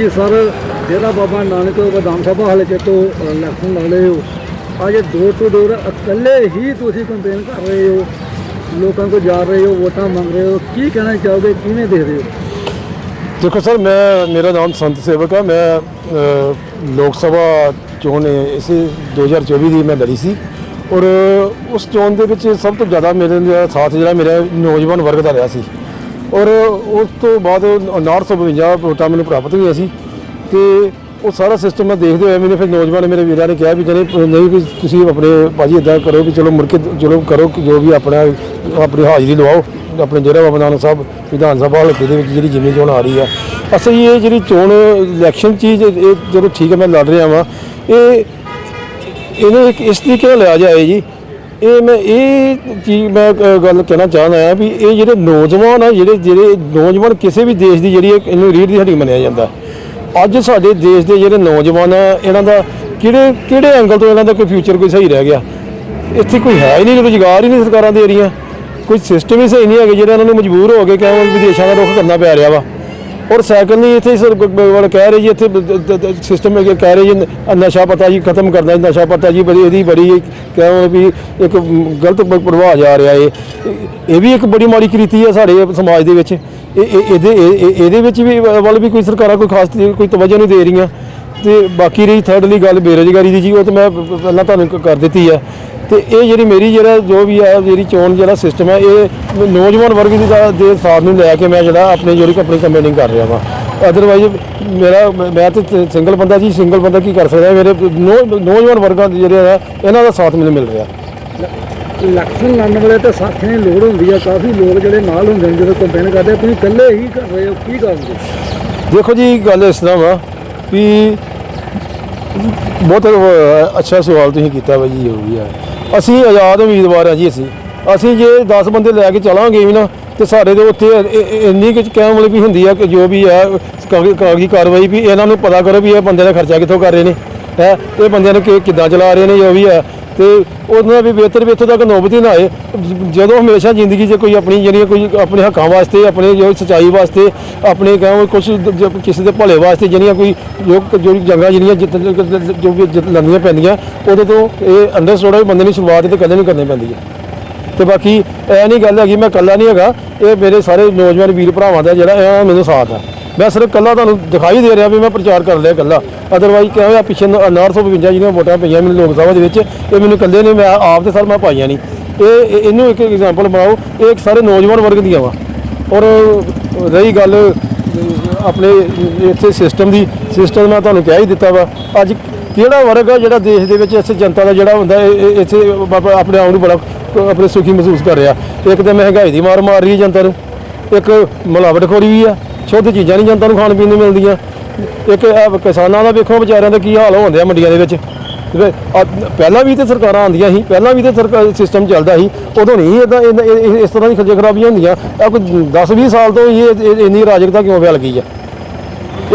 ਤੁਸੀਂ ਸਰ ਜਿਹੜਾ ਬਾਬਾ ਨਾਨਕ ਵਿਧਾਨ ਸਭਾ ਹਲਕੇ ਤੋਂ ਇਲੈਕਸ਼ਨ ਲੜ ਰਹੇ ਹੋ। ਅੱਜ ਡੋਰ ਟੂ ਡੋਰ ਇਕੱਲੇ ਹੀ ਤੁਸੀਂ ਕੰਪੇਨ ਕਰ ਰਹੇ ਹੋ। ਲੋਕਾਂ ਕੋਲ ਜਾ ਰਹੇ ਹੋ, ਵੋਟਾਂ ਮੰਗ ਰਹੇ ਹੋ। ਕੀ ਕਹਿਣਾ ਚਾਹੋਗੇ? ਕਿਵੇਂ ਦੇਖਦੇ ਹੋ? ਦੇਖੋ ਸਰ, ਮੈਂ, ਮੇਰਾ ਨਾਮ ਸੰਤ ਸੇਵਕ ਆ। ਮੈਂ ਲੋਕ ਸਭਾ ਚੋਣ ਇਸੇ 2024 ਦੀ ਮੈਂ ਲੜੀ ਸੀ। ਔਰ ਉਸ ਚੋਣ ਦੇ ਵਿੱਚ ਸਭ ਤੋਂ ਜ਼ਿਆਦਾ ਮੇਰੇ, ਸਾਥ ਜਿਹੜਾ ਮੇਰਾ ਨੌਜਵਾਨ ਵਰਗ ਦਾ ਰਿਹਾ ਸੀ। ਔਰ ਉਸ ਤੋਂ ਬਾਅਦ 952 ਵੋਟਾਂ ਮੈਨੂੰ ਪ੍ਰਾਪਤ ਹੋਈਆਂ ਸੀ ਤੇ ਉਹ ਸਾਰਾ ਸਿਸਟਮ ਮੈਂ ਦੇਖਦੇ ਹੋਏ ਮੈਨੂੰ ਫਿਰ ਨੌਜਵਾਨ ਮੇਰੇ ਵੀਰਾਂ ਨੇ ਕਿਹਾ ਵੀ ਕਹਿੰਦੇ ਨਹੀਂ ਵੀ ਤੁਸੀਂ ਆਪਣੇ ਭਾਜੀ ਇਦਾਂ ਕਰੋ ਵੀ ਚਲੋ ਮੁੜ ਕੇ ਚਲੋ ਕਰੋ ਕਿ ਜੋ ਵੀ ਆਪਣਾ, ਆਪਣੀ ਹਾਜ਼ਰੀ ਲਵਾਓ, ਆਪਣੇ ਜਿਹੜਾ ਬਾਬਾ ਨਾਨਕ ਸਾਹਿਬ ਵਿਧਾਨ ਸਭਾ ਹਲਕੇ ਦੇ ਵਿੱਚ ਜਿਹੜੀ ਜਿਮਨੀ ਚੋਣ ਆ ਰਹੀ ਆ। ਅਸਲ ਇਹ ਜਿਹੜੀ ਚੋਣ ਇਲੈਕਸ਼ਨ ਚੀਜ਼ ਇਹ ਜਦੋਂ ਠੀਕ ਹੈ ਮੈਂ ਲੜ ਰਿਹਾ ਵਾਂ। ਇਹ, ਇਹਨੂੰ ਇੱਕ ਇਸ ਤਰੀਕੇ ਨਾਲ ਲਿਆ ਜਾਏ ਜੀ ਇਹ ਮੈਂ ਇਹ ਚੀਜ਼ ਮੈਂ ਗੱਲ ਕਹਿਣਾ ਚਾਹੁੰਦਾ ਆ ਵੀ ਇਹ ਜਿਹੜੇ ਨੌਜਵਾਨ ਆ, ਜਿਹੜੇ ਜਿਹੜੇ ਨੌਜਵਾਨ ਕਿਸੇ ਵੀ ਦੇਸ਼ ਦੀ ਜਿਹੜੀ ਇਹਨੂੰ ਰੀੜ ਦੀ ਹੱਡੀ ਮੰਨਿਆ ਜਾਂਦਾ। ਅੱਜ ਸਾਡੇ ਦੇਸ਼ ਦੇ ਜਿਹੜੇ ਨੌਜਵਾਨ ਆ, ਇਹਨਾਂ ਦਾ ਕਿਹੜੇ ਕਿਹੜੇ ਐਂਗਲ ਤੋਂ ਇਹਨਾਂ ਦਾ ਕੋਈ ਫਿਊਚਰ ਕੋਈ ਸਹੀ ਰਹਿ ਗਿਆ? ਇੱਥੇ ਕੋਈ ਹੈ ਹੀ ਨਹੀਂ ਰੁਜ਼ਗਾਰ ਹੀ ਨਹੀਂ ਸਰਕਾਰਾਂ ਦੇ ਰਹੀਆਂ। ਕੋਈ ਸਿਸਟਮ ਹੀ ਸਹੀ ਨਹੀਂ ਹੈਗੇ, ਜਿਹੜਾ ਇਹਨਾਂ ਨੂੰ ਮਜਬੂਰ ਹੋ ਕੇ ਕਿ ਵਿਦੇਸ਼ਾਂ ਦਾ ਰੁਖ ਕਰਨਾ ਪੈ ਰਿਹਾ ਵਾ। ਔਰ ਸਾਈਕਲ ਨਹੀਂ ਇੱਥੇ ਸਰ ਬ- ਕਹਿ ਰਹੇ ਜੀ, ਇੱਥੇ ਸਿਸਟਮ ਹੈ ਕਹਿ ਰਹੇ ਜੀ ਨਸ਼ਾ ਪਤਾ ਜੀ ਖਤਮ ਕਰਦਾ ਜੀ, ਨਸ਼ਾ ਪਤਾ ਜੀ ਬੜੀ, ਇਹਦੀ ਬੜੀ ਕਹੋ ਵੀ ਇੱਕ ਗਲਤ ਪ੍ਰਭਾਵ ਜਾ ਰਿਹਾ ਏ ਇਹ- ਵੀ ਇੱਕ ਬੜੀ ਮਾੜੀ ਕ੍ਰਿਤੀ ਹੈ ਸਾਡੇ ਸਮਾਜ ਦੇ ਵਿੱਚ। ਇਹ ਇਹਦੇ, ਇਹ- ਇਹਦੇ ਵਿੱਚ ਵੀ ਵੱਲ ਵੀ ਕੋਈ ਸਰਕਾਰਾਂ ਕੋਈ ਖਾਸ ਕੋਈ ਤਵੱਜੋ ਨਹੀਂ ਦੇ ਰਹੀਆਂ। ਤੇ ਬਾਕੀ ਰਹੀ ਥਰਡਲੀ ਗੱਲ ਬੇਰੁਜ਼ਗਾਰੀ ਦੀ ਜੀ, ਉਹ ਤਾਂ ਮੈਂ ਪਹਿਲਾਂ ਤੁਹਾਨੂੰ ਕਰ ਦਿੱਤੀ ਹੈ ਤੇ ਇਹ ਜਿਹੜੀ ਮੇਰੀ ਜਿਹੜਾ ਜੋ ਵੀ ਹੈ ਜਿਹੜੀ ਚੋਣ ਜਿਹੜਾ ਸਿਸਟਮ ਹੈ ਇਹ ਨੌਜਵਾਨ ਵਰਗ ਦੀ ਦਾ- ਦੇ ਸਾਥ ਨੂੰ ਲੈ ਕੇ ਮੈਂ ਜਿਹੜਾ ਆਪਣੀ ਜਿਹੜੀ ਆਪਣੀ ਕੰਪੇਨਿੰਗ ਕਰ ਰਿਹਾ ਵਾਂ। ਅਦਰਵਾਈਜ਼ ਮੇਰਾ ਮੈਂ ਤੇ ਸਿੰਗਲ ਬੰਦਾ ਜੀ ਸਿੰਗਲ ਬੰਦਾ ਕੀ ਕਰ ਸਕਦਾ? ਮੇਰੇ ਨੌਜਵਾਨ ਵਰਗਾਂ ਦੇ ਜਿਹੜੇ ਆ ਇਹਨਾਂ ਦਾ ਸਾਥ ਮੈਨੂੰ ਮਿਲ ਰਿਹਾ। ਇਲੈਕਸ਼ਨ ਲੜਨ ਵੇਲੇ ਤਾਂ ਸਾਥੀਆਂ ਦੀ ਲੋੜ ਹੁੰਦੀ ਆ ਕਾਫੀ ਲੋਕ ਜਿਹੜੇ ਨਾਲ ਹੁੰਦੇ ਨੇ ਜਦੋਂ ਕੰਪੇਨ ਕਰਦੇ ਆ, ਤੁਸੀਂ ਇਕੱਲੇ ਹੀ ਕਰ ਰਹੇ ਹੋ ਕੀ ਕਰੋਗੇ ਦੇਖੋ ਜੀ ਗੱਲ ਇਸ ਤਰ੍ਹਾਂ ਵਾ ਵੀ ਬਹੁਤ ਅੱਛਾ ਸਵਾਲ ਤੁਸੀਂ ਕੀਤਾ ਵਾ ਜੀ ਹੈ ਅਸੀਂ ਆਜ਼ਾਦ ਉਮੀਦਵਾਰ ਆ ਜੀ ਅਸੀਂ। ਅਸੀਂ ਜੇ 10 ਬੰਦੇ ਲੈ ਕੇ ਚਲਾਂਗੇ ਵੀ ਨਾ, ਤੇ ਸਾਡੇ ਦੇ ਉੱਤੇ ਇੰਨੀ ਕੁ ਕਹਿਣ ਵਾਲੀ ਵੀ ਹੁੰਦੀ ਆ ਕਿ ਜੋ ਵੀ ਹੈ ਕਾਗਜ਼ੀ ਕਾਰਵਾਈ ਵੀ ਇਹਨਾਂ ਨੂੰ ਪਤਾ ਕਰੋ ਵੀ ਇਹ ਬੰਦੇ ਦਾ ਖਰਚਾ ਕਿੱਥੋਂ ਕਰ ਰਹੇ ਨੇ। ਹੈ? ਇਹ ਬੰਦਿਆਂ ਨੂੰ ਕਿ- ਕਿੱਦਾਂ ਚਲਾ ਰਹੇ ਨੇ, ਜੋ ਵੀ ਹੈ ਤੇ ਉਹਨਾਂ ਵੀ ਬਿਹਤਰ ਵੀ ਇੱਥੋਂ ਤੱਕ ਨੌਬਤੀ ਨਾ ਆਏ। ਜਦੋਂ ਹਮੇਸ਼ਾ ਜ਼ਿੰਦਗੀ 'ਚ ਕੋਈ ਆਪਣੀ ਜਿਹੜੀਆਂ ਕੋਈ ਆਪਣੇ ਹੱਕਾਂ ਵਾਸਤੇ, ਆਪਣੇ ਜੋ ਸਚਾਈ ਵਾਸਤੇ, ਆਪਣੇ ਕਹਾਂ ਕੁਝ ਕਿਸੇ ਦੇ ਭਲੇ ਵਾਸਤੇ ਜਿਹੜੀਆਂ ਕੋਈ ਜੋ ਜੋ ਜੰਗਾਂ ਜਿਹੜੀਆਂ ਜਿੱਤ ਜੋ ਵੀ ਜਿੱਤ ਪੈਂਦੀਆਂ, ਉਹਦੇ ਤੋਂ ਇਹ ਅੰਡਰਸਟੂਡ ਹੈ ਬੰਦੇ ਨੂੰ ਸ਼ੁਰੂਆਤ ਤੇ ਕਦੇ ਨਹੀਂ ਕਰਨੀ ਪੈਂਦੀ ਹੈ। ਤੇ ਬਾਕੀ ਇਹ ਨਹੀਂ ਗੱਲ ਹੈਗੀ, ਮੈਂ ਇਕੱਲਾ ਨਹੀਂ ਹੈਗਾ, ਇਹ ਮੇਰੇ ਸਾਰੇ ਨੌਜਵਾਨ ਵੀਰ ਭਰਾਵਾਂ ਦਾ ਜਿਹੜਾ, ਇਹ ਮੈਨੂੰ ਸਾਥ ਹੈ ਮੈਂ ਸਿਰਫ ਇਕੱਲਾ ਤੁਹਾਨੂੰ ਦਿਖਾਈ ਦੇ ਰਿਹਾ ਵੀ ਮੈਂ ਪ੍ਰਚਾਰ ਕਰ ਲਿਆ ਇਕੱਲਾ। ਅਦਰਵਾਈਜ਼ ਕਿਹਾ ਹੋਇਆ, ਪਿੱਛੇ 952 ਜਿਹੜੀਆਂ ਵੋਟਾਂ ਪਈਆਂ ਮੈਨੂੰ ਲੋਕ ਸਭਾ ਦੇ ਵਿੱਚ, ਇਹ ਮੈਨੂੰ ਇਕੱਲੇ ਨੇ ਮੈਂ ਆਪ ਤੇ ਸਰ ਮੈਂ ਪਾਈਆਂ ਨਹੀਂ। ਇਹ ਇਹਨੂੰ ਇੱਕ ਐਗਜ਼ਾਮਪਲ ਬਣਾਓ, ਇਹ ਇੱਕ ਸਾਰੇ ਨੌਜਵਾਨ ਵਰਗ ਦੀਆਂ ਵਾ। ਔਰ ਰਹੀ ਗੱਲ, ਆਪਣੇ ਇੱਥੇ ਸਿਸਟਮ ਦੀ ਸਿਸਟਮ ਮੈਂ ਤੁਹਾਨੂੰ ਕਹਿ ਹੀ ਦਿੱਤਾ ਵਾ। ਅੱਜ ਕਿਹੜਾ ਵਰਗ ਆ ਜਿਹੜਾ ਦੇਸ਼ ਦੇ ਵਿੱਚ ਇਸ ਜਨਤਾ ਦਾ ਜਿਹੜਾ ਹੁੰਦਾ, ਇਹ- ਇੱਥੇ ਆਪਣੇ ਆਪ ਨੂੰ ਬੜਾ ਆਪਣੇ ਸੁਖੀ ਮਹਿਸੂਸ ਕਰ ਰਿਹਾ। ਇੱਕ ਤਾਂ ਮਹਿੰਗਾਈ ਦੀ ਮਾਰ ਮਾਰ ਰਹੀ ਹੈ ਜਨਤਾ ਨੂੰ। ਇੱਕ ਮਿਲਾਵਟਖੋਰੀ ਵੀ ਆ। ਸ਼ੁੱਧ ਚੀਜ਼ਾਂ ਨਹੀਂ ਜਨਤਾ ਨੂੰ ਖਾਣ ਪੀਣ ਨੂੰ ਮਿਲਦੀਆਂ। ਇੱਕ ਇਹ ਕਿਸਾਨਾਂ ਦਾ ਵੇਖੋ ਵਿਚਾਰਿਆਂ ਦਾ ਕੀ ਹਾਲ ਹੋਉਂਦੇ ਆ ਮੰਡੀਆਂ ਦੇ ਵਿੱਚ। ਤੇ ਆ ਪਹਿਲਾਂ ਵੀ ਤੇ ਸਰਕਾਰਾਂ ਆਉਂਦੀਆਂ ਸੀ ਪਹਿਲਾਂ ਵੀ ਤੇ ਸਰਕਾਰ ਸਿਸਟਮ ਚੱਲਦਾ ਸੀ ਉਦੋਂ ਨਹੀਂ ਇਦਾਂ ਇਸ ਤਰ੍ਹਾਂ ਦੀ ਖੱਜੇ ਖਰਾਬੀਆਂ ਹੁੰਦੀਆਂ। ਆ ਕੋਈ 10 20 ਸਾਲ ਤੋਂ ਇਹ ਇਹ- ਇੰਨੀ ਰਾਜਕਤਾ ਕਿਉਂ ਫੈਲ ਗਈ ਆ?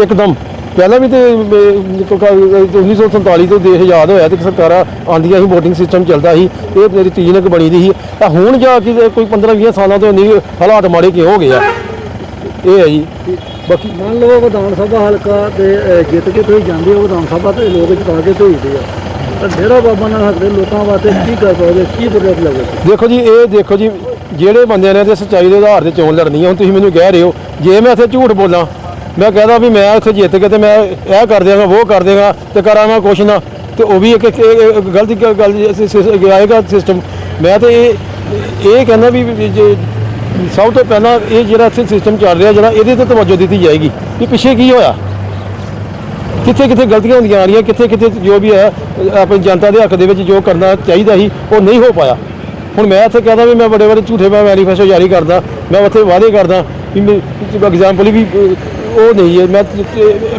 ਇੱਕਦਮ। ਪਹਿਲਾਂ ਵੀ ਤੇ ਅਹ, ਕ- ਕ- 1947 ਤੋਂ ਦੇਸ਼ ਆਜ਼ਾਦ ਹੋਇਆ ਤੇ ਸਰਕਾਰਾਂ ਆਂਦੀਆਂ ਸੀ ਵੋਟਿੰਗ ਸਿਸਟਮ ਚੱਲਦਾ ਸੀ ਇਹ ਮੇਰੀ ਬਣੀ ਦੀ ਸੀ। ਤਾਂ ਹੁਣ ਜਾ ਕੇ ਕੋਈ 15 20 ਸਾਲਾਂ ਤੋਂ ਇੰਨੀ ਹਾਲਾਤ ਮਾੜੇ ਕਿਉਂ ਹੋ ਗਏ ਆ? ਇਹ ਹੈ ਜੀ। ਬਾਕੀ ਮੰਨ ਲਓ ਵਿਧਾਨ ਸਭਾ ਹਲਕਾ ਤੇ ਅਹ, ਜਿੱਤ ਕੇ ਤੁਸੀਂ ਜਾਂਦੇ ਹੋ ਵਿਧਾਨ ਸਭਾ ਤੇ ਲੋਕ ਜਿਤਾ ਕੇ ਭੇਜਦੇ ਆ। ਤਾਂ ਡੇਰਾ ਬਾਬਾ ਨਾਲ ਦੇ ਲੋਕਾਂ ਵਾਸਤੇ ਕੀ ਕਰ ਸਕਦੇ ਕੀ ਪ੍ਰੋਜੈਕਟ ਲੱਗੇ? ਦੇਖੋ ਜੀ ਇਹ ਦੇਖੋ ਜੀ ਜਿਹੜੇ ਬੰਦਿਆਂ ਨੇ ਤੇ ਸੱਚਾਈ ਦੇ ਆਧਾਰ ਤੇ ਚੋਣ ਲੜਨੀ ਹੈ ਹੁਣ ਤੁਸੀਂ ਮੈਨੂੰ ਕਹਿ ਰਹੇ ਹੋ ਜੇ ਮੈਂ ਇੱਥੇ ਝੂਠ ਬੋਲਾਂ ਮੈਂ ਕਹਦਾ ਵੀ ਮੈਂ ਇੱਥੇ ਜਿੱਤ ਕੇ ਤੇ ਮੈਂ ਇਹ ਕਰ ਦਿਆਂਗਾ ਉਹ ਕਰ ਦਿਆਂਗਾ ਤੇ ਕਰਾਂ ਮੈਂ ਕੁਛ ਨਾ ਤੇ ਉਹ ਵੀ ਇੱਕ ਇੱਕ- ਇੱਕ ਗਲਤ ਗ- ਗੱਲ ਸਿ- ਸਿ- ਆਏਗਾ ਸਿਸਟਮ। ਮੈਂ ਤੇ ਇਹ ਇਹ ਕਹਿੰਦਾ ਵੀ ਵੀ ਜੇ ਸਭ ਤੋਂ ਪਹਿਲਾਂ ਇਹ ਜਿਹੜਾ ਇੱਥੇ ਸਿਸਟਮ ਚੱਲ ਰਿਹਾ, ਜਿਹੜਾ ਇਹਦੇ ਤੇ ਤਵੱਜੋ ਦਿੱਤੀ ਜਾਏਗੀ ਕਿ ਪਿੱਛੇ ਕੀ ਹੋਇਆ? ਕਿੱਥੇ ਕਿੱਥੇ ਗਲਤੀਆਂ ਹੁੰਦੀਆਂ ਆ ਰਹੀਆਂ, ਕਿੱਥੇ ਕਿੱਥੇ ਜੋ ਵੀ ਹੈ ਆਪਣੀ ਜਨਤਾ ਦੇ ਹੱਕ ਦੇ ਵਿੱਚ ਜੋ ਕਰਨਾ ਚਾਹੀਦਾ ਸੀ, ਉਹ ਨਹੀਂ ਹੋ ਪਾਇਆ। ਹੁਣ ਮੈਂ ਇੱਥੇ ਕਹਿੰਦਾ ਵੀ ਮੈਂ ਬੜੇ ਬੜੇ ਝੂਠੇ ਮੈਂ ਮੈਨੀਫੈਸਟੋ ਜਾਰੀ ਕਰਦਾ, ਮੈਂ ਉੱਥੇ ਵਾਅਦੇ ਕਰਦਾ, ਵੀ ਐਗਜ਼ਾਮਪਲ ਵੀ ਉਹ ਨਹੀਂ ਹੈ ਮੈਂ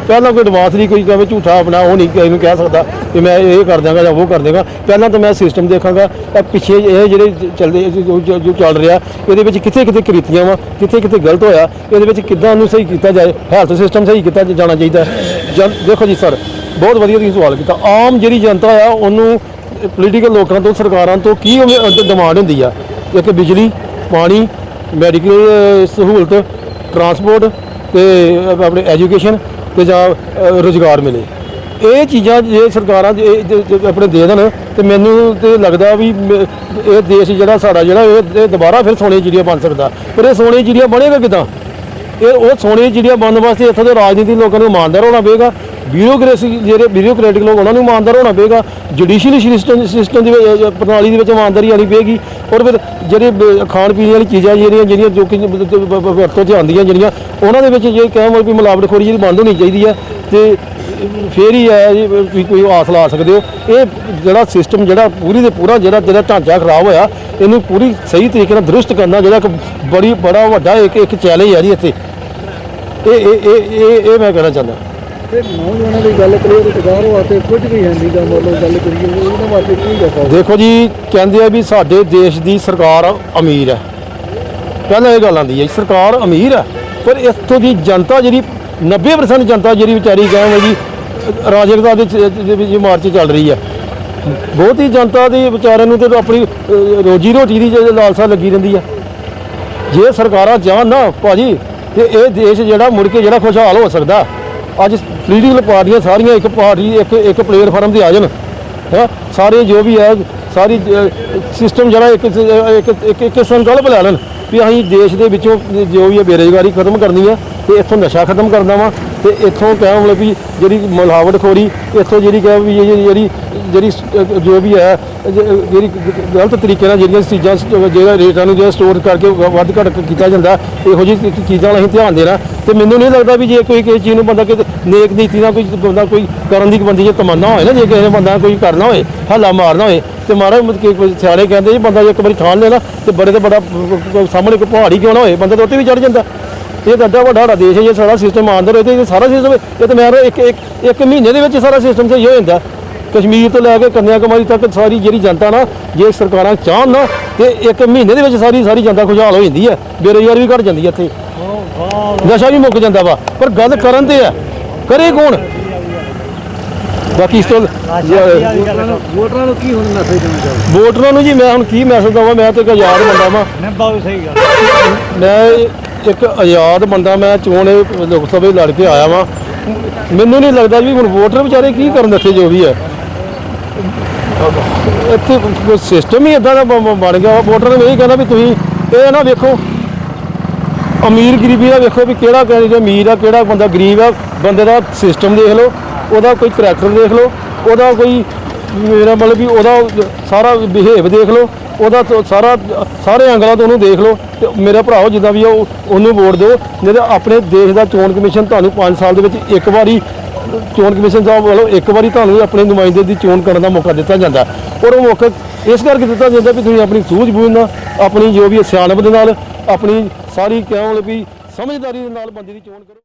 ਪਹਿਲਾਂ ਕੋਈ ਐਡਵਾਂਸ ਨਹੀਂ, ਕੋਈ ਕਹੇ ਝੂਠਾ ਆਪਣਾ, ਉਹ ਨਹੀਂ ਕਿਸੇ ਨੂੰ ਕਹਿ ਸਕਦਾ ਕਿ ਮੈਂ ਇਹ ਕਰ ਦਾਂਗਾ ਜਾਂ ਉਹ ਕਰ ਦਾਂਗਾ। ਪਹਿਲਾਂ ਤਾਂ ਮੈਂ ਸਿਸਟਮ ਦੇਖਾਂਗਾ ਤਾਂ ਪਿੱਛੇ ਇਹ ਜਿਹੜੇ ਚੱਲਦੇ ਜੋ- ਚੱਲ ਰਿਹਾ, ਇਹਦੇ ਵਿੱਚ ਕਿੱਥੇ ਕਿੱਥੇ ਕ੍ਰਿਤੀਆਂ ਵਾ, ਕਿੱਥੇ ਕਿੱਥੇ ਗਲਤ ਹੋਇਆ, ਇਹਦੇ ਵਿੱਚ ਕਿੱਦਾਂ ਉਹਨੂੰ ਸਹੀ ਕੀਤਾ ਜਾਏ ਹੈਲਥ ਸਿਸਟਮ ਸਹੀ ਕੀਤਾ ਜਾਣਾ ਚਾਹੀਦਾ। ਹੈ। ਦੇਖੋ ਜੀ ਸਰ ਬਹੁਤ ਵਧੀਆ ਤੁਸੀਂ ਸਵਾਲ ਕੀਤਾ। ਆਮ ਜਿਹੜੀ ਜਨਤਾ ਆ, ਉਹਨੂੰ ਪੋਲੀਟੀਕਲ ਲੋਕਾਂ ਤੋਂ, ਸਰਕਾਰਾਂ ਤੋਂ ਕੀ ਡਿਮਾਂਡ ਹੁੰਦੀ ਆ? ਇੱਕ ਬਿਜਲੀ, ਪਾਣੀ ਮੈਡੀਕਲ ਸਹੂਲਤ ਟਰਾਂਸਪੋਰਟ ਤੇ ਆਪਣੇ ਐਜੂਕੇਸ਼ਨ ਤੇ ਜਾਂ ਅ, ਰੁਜ਼ਗਾਰ ਮਿਲੇ। ਇਹ ਚੀਜ਼ਾਂ ਜੇ ਸਰਕਾਰਾਂ ਆਪਣੇ ਦੇ ਦੇਣ ਤੇ ਮੈਨੂੰ ਤੇ ਲੱਗਦਾ ਵੀ ਮ- ਇਹ ਦੇਸ਼ ਜਿਹੜਾ ਸਾਡਾ ਜਿਹੜਾ ਇਹ ਦੁਬਾਰਾ ਫਿਰ ਸੋਨੇ ਦੀ ਚਿੜੀਆ ਬਣ ਸਕਦਾ। ਪਰ ਇਹ ਸੋਨੇ ਦੀ ਚਿੜੀਆ ਬਣੇਗਾ ਕਿਦਾਂ? ਇਹ ਉਹ ਸੋਨੇ ਦੀ ਚਿੜੀਆ ਬਣਨ ਵਾਸਤੇ ਇੱਥੋਂ ਦੇ ਰਾਜਨੀਤੀ ਲੋਕਾਂ ਨੂੰ ਇਮਾਨਦਾਰ ਹੋਣਾ ਪਏਗਾ ਬਿਊਰੋਕ੍ਰੇਸੀ ਜਿਹੜੇ ਬਿਊਰੋਕ੍ਰੈਟਿਕ ਲੋਕ, ਉਹਨਾਂ ਨੂੰ ਇਮਾਨਦਾਰ ਹੋਣਾ ਪਏਗਾ। ਜੁਡੀਸ਼ੀਅਲ ਸਿਸਟਮ ਸਿਸਟਮ ਦੀ ਪ੍ਰਣਾਲੀ ਦੇ ਵਿੱਚ ਇਮਾਨਦਾਰੀ ਆਣੀ ਪਏਗੀ। ਔਰ ਫਿਰ ਜਿਹੜੇ ਬ- ਖਾਣ ਪੀਣ ਵਾਲੀ ਚੀਜ਼ਾਂ ਜਿਹੜੀਆਂ ਜਿਹੜੀਆਂ ਜੋ ਕਿ ਵਰਤੋਂ 'ਚ ਆਉਂਦੀਆਂ ਜਿਹੜੀਆਂ, ਉਹਨਾਂ ਦੇ ਵਿੱਚ ਜੇ ਕਹਿ ਵੀ ਮਿਲਾਵਟਖੋਰੀ ਜਿਹੜੀ ਬੰਦ ਹੋਣੀ ਚਾਹੀਦੀ ਹੈ ਤੇ ਫੇਰ ਹੀ ਹੈ ਜੀ ਵੀ ਕੋਈ ਆਸ ਲਾ ਸਕਦੇ ਹੋ। ਇਹ ਜਿਹੜਾ ਸਿਸਟਮ ਜਿਹੜਾ ਪੂਰੀ ਦੇ ਪੂਰਾ ਜਿਹੜਾ ਜਿਹੜਾ ਢਾਂਚਾ ਖਰਾਬ ਹੋਇਆ, ਇਹਨੂੰ ਪੂਰੀ ਸਹੀ ਤਰੀਕੇ ਨਾਲ ਦਰੁਸਤ ਕਰਨਾ ਜਿਹੜਾ ਇੱਕ ਬੜੀ ਬੜਾ ਵੱਡਾ ਇੱਕ ਇੱਕ ਚੈਲੰਜ ਹੈ ਜੀ ਇੱਥੇ। ਇਹ ਇਹ ਇਹ ਇਹ ਇਹ ਮੈਂ ਕਹਿਣਾ ਚਾਹੁੰਦਾ। ਤੇ ਨੌਜਵਾਨਾਂ ਦੀ ਗੱਲ ਕਰੀਏ ਰੁਜ਼ਗਾਰ ਵਾਸਤੇ ਕੁਝ ਵੀ ਹੈ ਨਹੀਂ ਗਾ ਮਤਲਬ ਗੱਲ ਕਰੀਏ ਉਹਨਾਂ ਵਾਸਤੇ ਕੀ ਦੱਸੋ? ਦੇਖੋ ਜੀ ਕਹਿੰਦੇ ਆ ਵੀ ਸਾਡੇ ਦੇਸ਼ ਦੀ ਸਰਕਾਰ ਅਮੀਰ ਹੈ। ਪਹਿਲਾਂ ਇਹ ਗੱਲ ਆਉਂਦੀ ਹੈ ਜੀ, ਸਰਕਾਰ ਅਮੀਰ ਹੈ ਪਰ ਇੱਥੋਂ ਦੀ ਜਨਤਾ ਜਿਹੜੀ 90% ਜਨਤਾ ਜਿਹੜੀ ਵਿਚਾਰੀ ਕਹਾਂਗੇ ਜੀ ਰਾਜਕਤਾ ਦੇ ਮਾਰਚ ਚੱਲ ਰਹੀ ਹੈ। ਬਹੁਤੀ ਜਨਤਾ ਦੀ ਵਿਚਾਰਿਆਂ ਨੂੰ ਤੇ ਆਪਣੀ ਰੋਜੀ ਰੋਟੀ ਦੀ ਲਾਲਸਾ ਲੱਗੀ ਰਹਿੰਦੀ ਹੈ। ਜੇ ਸਰਕਾਰਾਂ ਜਾਣ ਨਾ ਭਾਜੀ ਤੇ ਇਹ ਦੇਸ਼ ਜਿਹੜਾ ਮੁੜ ਕੇ ਜਿਹੜਾ ਖੁਸ਼ਹਾਲ ਹੋ ਸਕਦਾ ਅੱਜ ਪੋਲੀਟੀਕਲ ਪਾਰਟੀਆਂ ਸਾਰੀਆਂ ਇੱਕ ਪਾਰਟੀ, ਇੱਕ ਇੱਕ ਪਲੇਟਫਾਰਮ ਤੇ ਆ ਜਾਣ। ਹੈ? ਸਾਰੇ ਜੋ ਵੀ ਹੈ ਸਾਰੀ ਸਿਸਟਮ ਜਿਹੜਾ ਇੱਕ ਇੱਕ ਇੱਕ ਇੱਕ ਸੰਕਲਪ ਲੈ ਲੈਣ ਵੀ ਅਸੀਂ ਦੇਸ਼ ਦੇ ਵਿੱਚੋਂ ਜੋ ਵੀ ਹੈ ਬੇਰੁਜ਼ਗਾਰੀ ਖਤਮ ਕਰਨੀ ਹੈ ਤੇ ਇੱਥੋਂ ਨਸ਼ਾ ਖਤਮ ਕਰਨਾ ਵਾ ਤੇ ਇੱਥੋਂ ਕਹਿ ਮਤਲਬ ਵੀ ਜਿਹੜੀ ਮਿਲਾਵਟਖੋਰੀ, ਇੱਥੋਂ ਜਿਹੜੀ ਕਹਿ ਵੀ ਜਿਹੜੀ ਜਿਹੜੀ ਜੋ ਵੀ ਹੈ ਜਿਹੜੀ ਗਲਤ ਤਰੀਕੇ ਨਾਲ ਜਿਹੜੀਆਂ ਚੀਜ਼ਾਂ ਸ- ਜਿਹੜਾ ਰੇਟਾਂ ਨੂੰ ਜਿਹੜਾ ਸਟੋਰ ਕਰਕੇ ਵੱਧ ਘੱਟ ਕੀਤਾ ਜਾਂਦਾ, ਇਹੋ ਜਿਹੀ ਚੀਜ਼ਾਂ ਵੱਲ ਅਸੀਂ ਧਿਆਨ ਦੇਣਾ। ਤੇ ਮੈਨੂੰ ਨਹੀਂ ਲੱਗਦਾ ਵੀ ਜੇ ਕੋਈ ਕਿਸੇ ਚੀਜ਼ ਨੂੰ ਬੰਦਾ ਕਿਤੇ ਨੇਕ ਨੀਤੀ ਨਾਲ ਕੋਈ ਬੰਦਾ ਕੋਈ ਕਰਨ ਦੀ ਬੰਦੀ ਜੇ ਤਮੰਨਾ ਹੋਏ ਨਾ, ਜੇ ਕਿਸੇ ਬੰਦਾ ਕੋਈ ਕਰਨਾ ਹੋਏ, ਹੱਲਾ ਮਾਰਨਾ ਹੋਏ, ਤੇ ਮਹਾਰਾਜ ਸਿਆਣੇ ਕਹਿੰਦੇ ਜੀ ਬੰਦਾ ਇੱਕ ਵਾਰੀ ਠਾਣ ਲੈ ਨਾ, ਤੇ ਬੜੇ ਤੇ ਬੜਾ ਸਾਹਮਣੇ ਕੋਈ ਪਹਾੜੀ ਕਿਉਂ ਨਾ ਹੋਏ, ਬੰਦਾ ਤਾਂ ਉੱਤੇ ਵੀ ਚੜ ਜਾਂਦਾ। ਇਹ ਤਾਂ ਅੱਡਾ ਵੱਡਾ ਦੇਸ਼ ਹੈ, ਜੇ ਸਾਰਾ ਸਿਸਟਮ ਆਂਦਰ ਹੋਏ ਤੇ ਇਹ ਸਾਰਾ ਸਿਸਟਮ ਇਹ ਤਾਂ ਮੈਂ ਇੱਕ ਇੱਕ ਇੱਕ ਮਹੀਨੇ ਦੇ ਵਿੱਚ ਸਾਰਾ ਸਿਸਟਮ ਸਹੀ ਹੋ ਜਾਂਦਾ। ਕਸ਼ਮੀਰ ਤੋਂ ਲੈ ਕੇ ਕੰਨਿਆ ਕੁਮਾਰੀ ਤੱਕ ਸਾਰੀ ਜਿਹੜੀ ਜਨਤਾ ਨਾ ਜੇ ਸਰਕਾਰਾਂ ਚਾਹਣ ਨਾ ਤੇ ਇੱਕ ਮਹੀਨੇ ਦੇ ਵਿੱਚ ਸਾਰੀ ਸਾਰੀ ਜਨਤਾ ਖੁਸ਼ਹਾਲ ਹੋ ਜਾਂਦੀ ਹੈ। ਬੇਰੁਜ਼ਗਾਰੀ ਵੀ ਘਟ ਜਾਂਦੀ ਹੈ ਇੱਥੇ। ਨਸ਼ਾ ਵੀ ਮੁੱਕ ਜਾਂਦਾ ਵਾ। ਪਰ ਗੱਲ ਕਰਨ ਤੇ ਆ ਕਰੇ ਕੌਣ? ਬਾਕੀ ਇਸ ਤੋਂ ਵੋਟਰਾਂ ਨੂੰ ਕੀ ਹੁਣ ਮੈਸੇਜ ਦੇਣਾ ਚਾਹੋ ਵੋਟਰਾਂ ਨੂੰ ਜੀ ਮੈਂ ਹੁਣ ਕੀ ਮੈਸੇਜ ਦਵਾਂ? ਮੈਂ ਤੇ ਇੱਕ ਆਜ਼ਾਦ ਬੰਦਾ ਵਾਂ। ਮੈਂ ਬਹੁਤ ਸਹੀ ਗੱਲ। ਮੈਂ ਇੱਕ ਆਜ਼ਾਦ ਬੰਦਾ ਮੈਂ ਚੋਣ ਲੋਕ ਸਭਾ ਲੜ ਕੇ ਆਇਆ ਵਾਂ। ਮੈਨੂੰ ਨਹੀਂ ਲੱਗਦਾ ਵੀ ਹੁਣ ਵੋਟਰ ਵਿਚਾਰੇ ਕੀ ਕਰਨ ਇੱਥੇ ਜੋ ਵੀ ਹੈ। ਇੱਥੇ ਸਿਸਟਮ ਹੀ ਇਦਾਂ ਦਾ ਬ- ਬਣ ਗਿਆ ਵਾ। ਵੋਟਰ ਨੂੰ ਇਹ ਕਹਿੰਦਾ ਵੀ ਤੁਸੀਂ ਇਹ ਨਾ ਵੇਖੋ, ਅਮੀਰ ਗਰੀਬੀ ਦਾ ਵੇਖੋ ਵੀ ਕਿਹੜਾ ਕੈਂਡੀਡੇਟ ਅਮੀਰ ਆ, ਕਿਹੜਾ ਬੰਦਾ ਗਰੀਬ ਆ, ਬੰਦੇ ਦਾ ਸਿਸਟਮ ਦੇਖ ਲਓ, ਉਹਦਾ ਕੋਈ ਕਰੈਕਟਰ ਦੇਖ ਲਓ, ਉਹਦਾ ਕੋਈ ਮੇਰਾ ਮਤਲਬ ਵੀ ਉਹਦਾ ਸਾਰਾ ਬਿਹੇਵ ਦੇਖ ਲਓ, ਉਹਦਾ ਸਾਰਾ, ਸਾਰੇ ਐਂਗਲਾਂ ਤੋਂ ਉਹਨੂੰ ਦੇਖ ਲਓ ਤੇ ਮੇਰਾ ਭਰਾਓ ਜਿੱਦਾਂ ਵੀ ਆ, ਉਹ ਉਹਨੂੰ ਵੋਟ ਦਿਓ ਨਹੀਂ ਆਪਣੇ ਦੇਸ਼ ਦਾ ਚੋਣ ਕਮਿਸ਼ਨ ਤੁਹਾਨੂੰ 5 ਸਾਲ ਦੇ ਵਿੱਚ ਇੱਕ ਵਾਰੀ ਚੋਣ ਕਮਿਸ਼ਨ ਸਾਹਿਬ ਵੱਲੋਂ ਇੱਕ ਵਾਰੀ ਤੁਹਾਨੂੰ ਆਪਣੇ ਨੁਮਾਇੰਦੇ ਦੀ ਚੋਣ ਕਰਨ ਦਾ ਮੌਕਾ ਦਿੱਤਾ ਜਾਂਦਾ। ਔਰ ਉਹ ਮੌਕਾ ਇਸ ਕਰਕੇ ਦਿੱਤਾ ਜਾਂਦਾ ਵੀ ਤੁਸੀਂ ਆਪਣੀ ਸੂਝ-ਬੂਝ ਨਾਲ, ਆਪਣੀ ਜੋ ਵੀ ਸਿਆਣਪ ਦੇ ਨਾਲ, ਆਪਣੀ ਸਾਰੀ ਕਿਉਂ ਵੀ ਸਮਝਦਾਰੀ ਦੇ ਨਾਲ ਬੰਦੇ ਦੀ ਚੋਣ ਕਰੋ।